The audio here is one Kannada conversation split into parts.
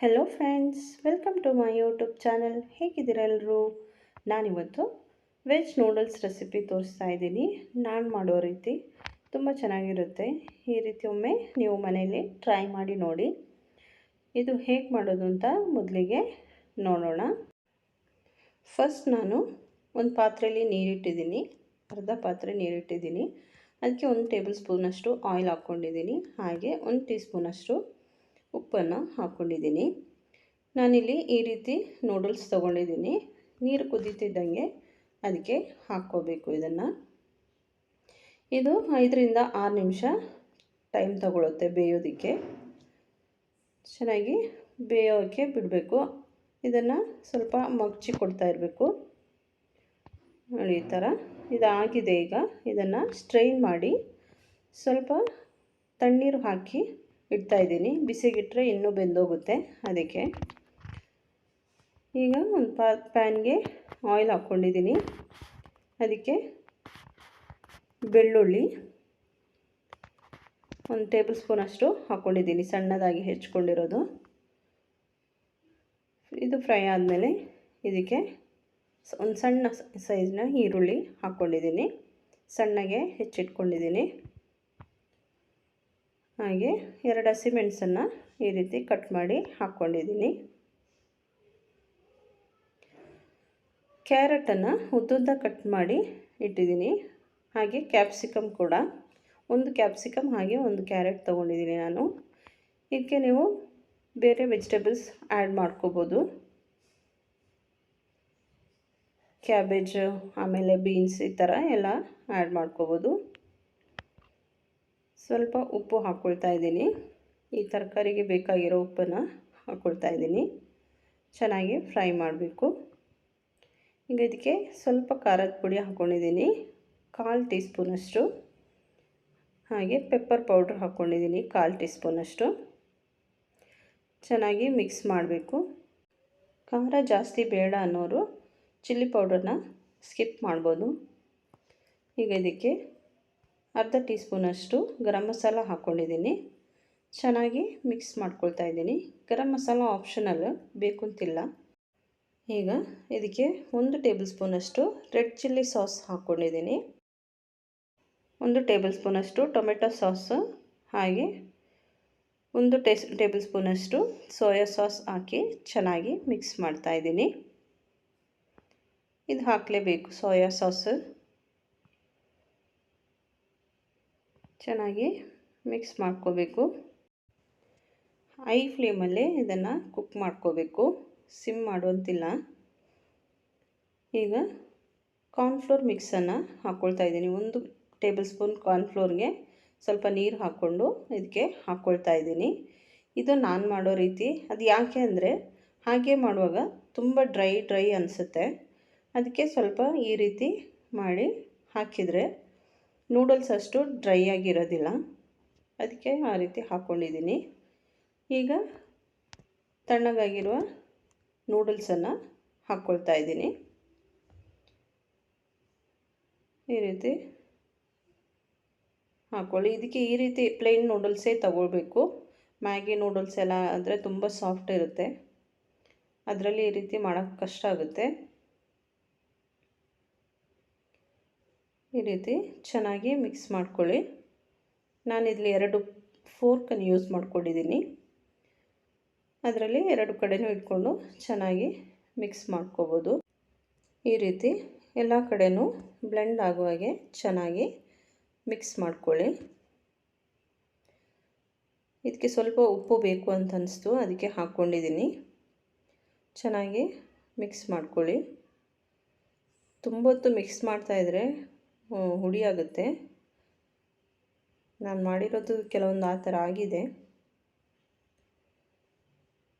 Hello friends welcome to my YouTube channel ಹೇಗಿದ್ದೀರೆಲ್ಲರೂ ನಾನಿವತ್ತು ವೆಜ್ ನೂಡಲ್ಸ್ ರೆಸಿಪಿ ತೋರಿಸ್ತಾ ಇದ್ದೀನಿ. ನಾನು ಮಾಡೋ ರೀತಿ ತುಂಬ ಚೆನ್ನಾಗಿರುತ್ತೆ. ಈ ರೀತಿ ಒಮ್ಮೆ ನೀವು ಮನೆಯಲ್ಲಿ ಟ್ರೈ ಮಾಡಿ ನೋಡಿ. ಇದು ಹೇಗೆ ಮಾಡೋದು ಅಂತ ಮೊದಲಿಗೆ ನೋಡೋಣ. ಫಸ್ಟ್ ನಾನು ಒಂದು ಪಾತ್ರೆಯಲ್ಲಿ ನೀರಿಟ್ಟಿದ್ದೀನಿ. ಅರ್ಧ ಪಾತ್ರೆ ನೀರಿಟ್ಟಿದ್ದೀನಿ. ಅದಕ್ಕೆ ಒಂದು ಟೇಬಲ್ ಸ್ಪೂನಷ್ಟು ಆಯಿಲ್ ಹಾಕ್ಕೊಂಡಿದ್ದೀನಿ. ಹಾಗೆ ಒಂದು ಟೀ ಸ್ಪೂನಷ್ಟು ಉಪ್ಪನ್ನು ಹಾಕ್ಕೊಂಡಿದ್ದೀನಿ ನಾನಿಲ್ಲಿ ಈ ರೀತಿ ನೂಡಲ್ಸ್ ತೊಗೊಂಡಿದ್ದೀನಿ. ನೀರು ಕುದೀತಿದ್ದಂಗೆ ಅದಕ್ಕೆ ಹಾಕ್ಕೋಬೇಕು ಇದನ್ನು. ಇದು ಐದರಿಂದ ಆರು ನಿಮಿಷ ಟೈಮ್ ತಗೊಳುತ್ತೆ ಬೇಯೋದಕ್ಕೆ. ಚೆನ್ನಾಗಿ ಬೇಯೋಕ್ಕೆ ಬಿಡಬೇಕು. ಇದನ್ನು ಸ್ವಲ್ಪ ಮಗ್ಚಿ ಕೊಡ್ತಾ ಇರಬೇಕು. ನೋಡಿ ಈ ಥರ ಇದಾಗಿದೆ ಈಗ. ಇದನ್ನು ಸ್ಟ್ರೈನ್ ಮಾಡಿ ಸ್ವಲ್ಪ ತಣ್ಣೀರು ಹಾಕಿ ಇಡ್ತಾಯಿದ್ದೀನಿ ಬಿಸಿಗಿಟ್ಟರೆ ಇನ್ನೂ ಬೆಂದೋಗುತ್ತೆ ಅದಕ್ಕೆ. ಈಗ ಒಂದು ಪಾ, ಪ್ಯಾನ್ಗೆ ಆಯಿಲ್ ಹಾಕ್ಕೊಂಡಿದ್ದೀನಿ. ಅದಕ್ಕೆ ಬೆಳ್ಳುಳ್ಳಿ ಒಂದು ಟೇಬಲ್ ಸ್ಪೂನಷ್ಟು ಹಾಕ್ಕೊಂಡಿದ್ದೀನಿ. ಸಣ್ಣದಾಗಿ ಹೆಚ್ಕೊಂಡಿರೋದು. ಇದು ಫ್ರೈ ಆದಮೇಲೆ ಇದಕ್ಕೆ ಒಂದು ಸಣ್ಣ ಸೈಜ್ನ ಈರುಳ್ಳಿ ಹಾಕ್ಕೊಂಡಿದ್ದೀನಿ. ಸಣ್ಣಗೆ ಹೆಚ್ಚಿಟ್ಕೊಂಡಿದ್ದೀನಿ. ಹಾಗೆ ಎರಡು ಹಸಿಮೆಣಸನ್ನು ಈ ರೀತಿ ಕಟ್ ಮಾಡಿ ಹಾಕ್ಕೊಂಡಿದ್ದೀನಿ. ಕ್ಯಾರೆಟನ್ನು ಉದ್ದುದ್ದ ಕಟ್ ಮಾಡಿ ಇಟ್ಟಿದ್ದೀನಿ. ಹಾಗೆ ಕ್ಯಾಪ್ಸಿಕಮ್ ಕೂಡ. ಒಂದು ಕ್ಯಾಪ್ಸಿಕಮ್ ಹಾಗೆ ಒಂದು ಕ್ಯಾರೆಟ್ ತೊಗೊಂಡಿದ್ದೀನಿ ನಾನು. ಇದಕ್ಕೆ ನೀವು ಬೇರೆ ವೆಜಿಟೇಬಲ್ಸ್ ಆ್ಯಡ್ ಮಾಡ್ಕೋಬೋದು. ಕ್ಯಾಬೇಜ್ ಆಮೇಲೆ ಬೀನ್ಸ್ ಈ ಥರ ಎಲ್ಲ ಆ್ಯಡ್ ಮಾಡ್ಕೋಬೋದು. ಸ್ವಲ್ಪ ಉಪ್ಪು ಹಾಕ್ಕೊಳ್ತಾ ಇದ್ದೀನಿ. ಈ ತರಕಾರಿಗೆ ಬೇಕಾಗಿರೋ ಉಪ್ಪನ್ನು ಹಾಕ್ಕೊಳ್ತಾ ಇದ್ದೀನಿ. ಚೆನ್ನಾಗಿ ಫ್ರೈ ಮಾಡಬೇಕು. ಈಗ ಇದಕ್ಕೆ ಸ್ವಲ್ಪ ಖಾರದ ಪುಡಿ ಹಾಕ್ಕೊಂಡಿದ್ದೀನಿ ಕಾಲು ಟೀ ಸ್ಪೂನಷ್ಟು ಹಾಗೆ ಪೆಪ್ಪರ್ ಪೌಡ್ರ್ ಹಾಕ್ಕೊಂಡಿದ್ದೀನಿ ಕಾಲು ಟೀ ಸ್ಪೂನಷ್ಟು ಚೆನ್ನಾಗಿ ಮಿಕ್ಸ್ ಮಾಡಬೇಕು. ಖಾರ ಜಾಸ್ತಿ ಬೇಡ ಅನ್ನೋರು ಚಿಲ್ಲಿ ಪೌಡರ್ನ ಸ್ಕಿಪ್ ಮಾಡ್ಬೋದು. ಈಗ ಇದಕ್ಕೆ ಅರ್ಧ ಟೀ ಸ್ಪೂನಷ್ಟು ಗರಂ ಮಸಾಲ ಹಾಕ್ಕೊಂಡಿದ್ದೀನಿ. ಚೆನ್ನಾಗಿ ಮಿಕ್ಸ್ ಮಾಡ್ಕೊಳ್ತಾ ಇದ್ದೀನಿ. ಗರಂ ಮಸಾಲ ಆಪ್ಷನಲ್ ಬೇಕು ಅಂತಿಲ್ಲ ಈಗ ಇದಕ್ಕೆ ಒಂದು ಟೇಬಲ್ ಸ್ಪೂನಷ್ಟು ರೆಡ್ ಚಿಲ್ಲಿ ಸಾಸ್ ಹಾಕ್ಕೊಂಡಿದ್ದೀನಿ. ಒಂದು ಟೇಬಲ್ ಸ್ಪೂನಷ್ಟು ಟೊಮೆಟೊ ಸಾಸ್, ಹಾಗೆ ಒಂದು ಟೇಸ್, ಟೇಬಲ್ ಸ್ಪೂನಷ್ಟು ಸೋಯಾ ಸಾಸ್ ಹಾಕಿ ಚೆನ್ನಾಗಿ ಮಿಕ್ಸ್ ಮಾಡ್ತಾಯಿದ್ದೀನಿ ಇದು ಹಾಕಲೇಬೇಕು ಸೋಯಾ ಸಾಸು. ಚೆನ್ನಾಗಿ ಮಿಕ್ಸ್ ಮಾಡ್ಕೋಬೇಕು. ಐ ಫ್ಲೇಮಲ್ಲೇ ಇದನ್ನು ಕುಕ್ ಮಾಡ್ಕೋಬೇಕು. ಸಿಮ್ ಮಾಡುವಂತಿಲ್ಲ. ಈಗ ಕಾರ್ನ್ಫ್ಲೋರ್ ಮಿಕ್ಸನ್ನು ಹಾಕ್ಕೊಳ್ತಾ ಇದ್ದೀನಿ. ಒಂದು ಟೇಬಲ್ ಸ್ಪೂನ್ ಕಾರ್ನ್ಫ್ಲೋರ್ಗೆ ಸ್ವಲ್ಪ ನೀರು ಹಾಕ್ಕೊಂಡು ಇದಕ್ಕೆ ಹಾಕ್ಕೊಳ್ತಾ ಇದ್ದೀನಿ. ಇದು ನಾನು ಮಾಡೋ ರೀತಿ. ಅದು ಯಾಕೆ ಅಂದರೆ ಹಾಗೆ ಮಾಡುವಾಗ ತುಂಬ ಡ್ರೈ ಡ್ರೈ ಅನಿಸುತ್ತೆ. ಅದಕ್ಕೆ ಸ್ವಲ್ಪ ಈ ರೀತಿ ಮಾಡಿ ಹಾಕಿದರೆ ನೂಡಲ್ಸ್ ಅಷ್ಟು ಡ್ರೈ ಆಗಿರೋದಿಲ್ಲ. ಅದಕ್ಕೆ ಆ ರೀತಿ ಹಾಕ್ಕೊಂಡಿದ್ದೀನಿ ಈಗ ತಣ್ಣಗಾಗಿರುವ ನೂಡಲ್ಸನ್ನು ಹಾಕ್ಕೊಳ್ತಾ ಇದ್ದೀನಿ. ಈ ರೀತಿ ಹಾಕ್ಕೊಳ್ಳಿ ಇದಕ್ಕೆ ಈ ರೀತಿ ಪ್ಲೇನ್ ನೂಡಲ್ಸೇ ತಗೊಳ್ಬೇಕು. ಮ್ಯಾಗಿ ನೂಡಲ್ಸ್ ಎಲ್ಲ ಆದರೆ ತುಂಬ ಸಾಫ್ಟ್ ಇರುತ್ತೆ. ಅದರಲ್ಲಿ ಈ ರೀತಿ ಮಾಡೋಕ್ಕೆ ಕಷ್ಟ ಆಗುತ್ತೆ. ಈ ರೀತಿ ಚೆನ್ನಾಗಿ ಮಿಕ್ಸ್ ಮಾಡ್ಕೊಳ್ಳಿ. ನಾನು ಇಲ್ಲಿ ಎರಡು ಫೋರ್ಕನ್ನು ಯೂಸ್ ಮಾಡ್ಕೊಂಡಿದ್ದೀನಿ. ಅದರಲ್ಲಿ ಎರಡು ಕಡೆಯೂ ಇಟ್ಕೊಂಡು ಚೆನ್ನಾಗಿ ಮಿಕ್ಸ್ ಮಾಡ್ಕೋಬೋದು. ಈ ರೀತಿ ಎಲ್ಲ ಕಡೆಯೂ ಬ್ಲೆಂಡ್ ಆಗುವಾಗೆ ಚೆನ್ನಾಗಿ ಮಿಕ್ಸ್ ಮಾಡ್ಕೊಳ್ಳಿ. ಇದಕ್ಕೆ ಸ್ವಲ್ಪ ಉಪ್ಪು ಬೇಕು ಅಂತ ಅನ್ನಿಸ್ತು ಅದಕ್ಕೆ ಹಾಕ್ಕೊಂಡಿದ್ದೀನಿ. ಚೆನ್ನಾಗಿ ಮಿಕ್ಸ್ ಮಾಡ್ಕೊಳ್ಳಿ. ತುಂಬ ಹೊತ್ತು ಮಿಕ್ಸ್ ಮಾಡ್ತಾಯಿದ್ರೆ ಹುಡಿ ಆಗುತ್ತೆ ನಾನು ಮಾಡಿರೋದು ಕೆಲವೊಂದು ಆ ಥರ ಆಗಿದೆ.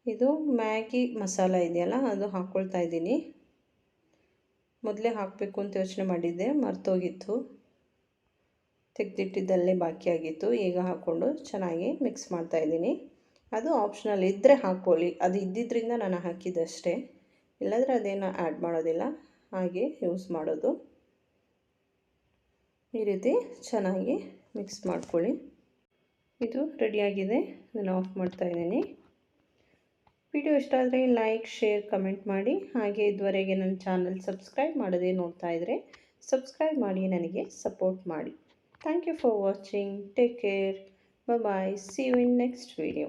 ಇದು ಮ್ಯಾಗಿ ಮಸಾಲ ಇದೆಯಲ್ಲ, ಅದು ಹಾಕ್ಕೊಳ್ತಾ ಇದ್ದೀನಿ. ಮೊದಲೇ ಹಾಕಬೇಕು ಅಂತ ಯೋಚನೆ ಮಾಡಿದ್ದೆ, ಮರ್ತೋಗಿತ್ತು. ತೆಗೆದಿಟ್ಟಿದ್ದಲ್ಲೇ ಬಾಕಿಯಾಗಿತ್ತು ಈಗ ಹಾಕ್ಕೊಂಡು ಚೆನ್ನಾಗಿ ಮಿಕ್ಸ್ ಮಾಡ್ತಾ ಇದ್ದೀನಿ. ಅದು ಆಪ್ಷನಲ್ ಇದ್ದರೆ ಹಾಕ್ಕೊಳ್ಳಿ, ಅದು ಇದ್ದಿದ್ದರಿಂದ ನಾನು ಹಾಕಿದ್ದಷ್ಟೇ. ಇಲ್ಲಾಂದರೆ ಅದೇನು ಆ್ಯಡ್ ಮಾಡೋದಿಲ್ಲ, ಹಾಗೆ ಯೂಸ್ ಮಾಡೋದು. ಈ ರೀತಿ ಚೆನ್ನಾಗಿ ಮಿಕ್ಸ್ ಮಾಡ್ಕೊಳ್ಳಿ. ಇದು ರೆಡಿಯಾಗಿದೆ. ನಾನು ಆಫ್ ಮಾಡ್ತಾ ಇದ್ದೀನಿ. ವಿಡಿಯೋ ಇಷ್ಟ ಆದರೆ ಲೈಕ್, ಶೇರ್, ಕಮೆಂಟ್ ಮಾಡಿ. ಹಾಗೆ ಇದುವರೆಗೆ ನನ್ನ ಚಾನಲ್ ಸಬ್ಸ್ಕ್ರೈಬ್ ಮಾಡದೆ ನೋಡ್ತಾ ಇದ್ದರೆ ಸಬ್ಸ್ಕ್ರೈಬ್ ಮಾಡಿ, ನನಗೆ ಸಪೋರ್ಟ್ ಮಾಡಿ. Thank you for watching. Take care. Bye see you in next video